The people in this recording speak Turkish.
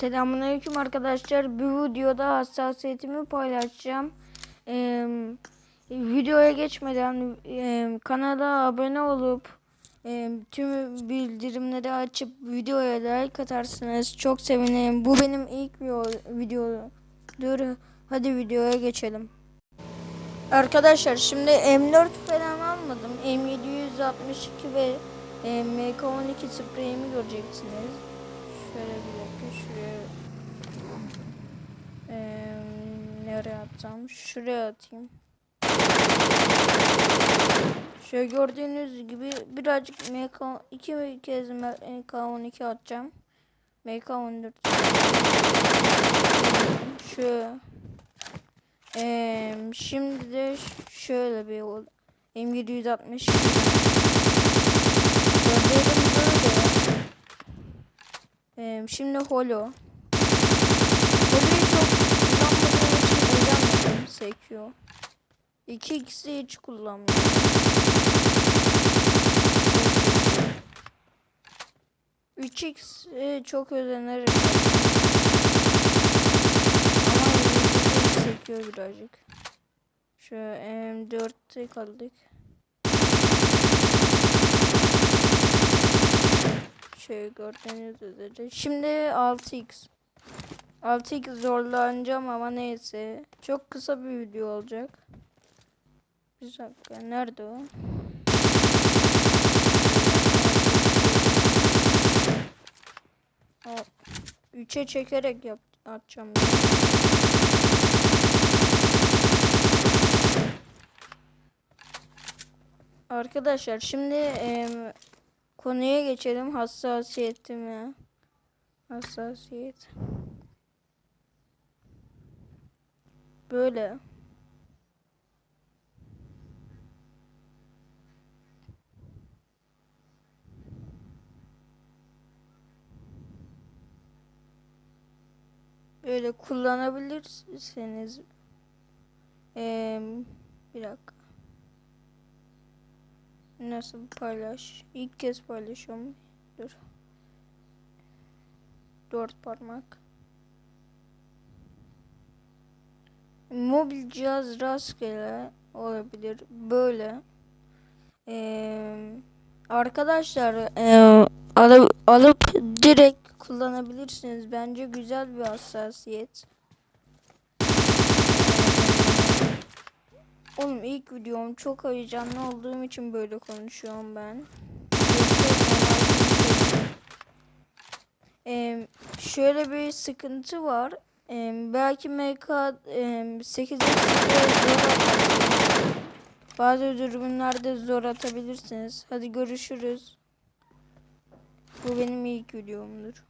Selamünaleyküm arkadaşlar. Bu videoda hassasiyetimi paylaşacağım. Ee, videoya geçmeden e, kanala abone olup e, tüm bildirimleri açıp videoya like atarsanız çok sevinirim. Bu benim ilk video- videodur. Hadi videoya geçelim. Arkadaşlar şimdi M4 falan almadım. M762 ve e, MK12 spreyimi göreceksiniz. Şöyle bir dakika şuraya Eee, nereye atsam? Şuraya atayım. Şöyle gördüğünüz gibi birazcık MK iki kez MK12 atacağım. MK14 şu Eee şimdi de şöyle bir ol- M760 Gözlerim böyle Eee, şimdi holo. Holo'yu çok kullanmadığım için eğlenmedim. Sekiyor. 2x'i hiç kullanmıyorum. 3x e, çok özenerek ama sekiyor birazcık. Şu M4'te kaldık. Şöyle gördüğünüz üzere. Şimdi 6x. 6x zorlanacağım ama neyse. Çok kısa bir video olacak. Bir dakika. Nerede o? O 3'e çekerek yap atacağım. Arkadaşlar şimdi em, konuya geçelim hassasiyetime. Hassasiyet. Böyle. Böyle kullanabilirsiniz. Ee, bir dakika. Nasıl paylaş? İlk kez paylaşıyorum. Dur. Dört parmak. Mobil cihaz rastgele olabilir. Böyle. Ee, arkadaşlar ee, alıp, alıp direkt kullanabilirsiniz. Bence güzel bir hassasiyet. Oğlum ilk videom çok heyecanlı olduğum için böyle konuşuyorum ben. Ee, şöyle bir sıkıntı var. Ee, belki MK e, 8 zor atar. Bazı dürbünlerde zor atabilirsiniz. Hadi görüşürüz. Bu benim ilk videomdur.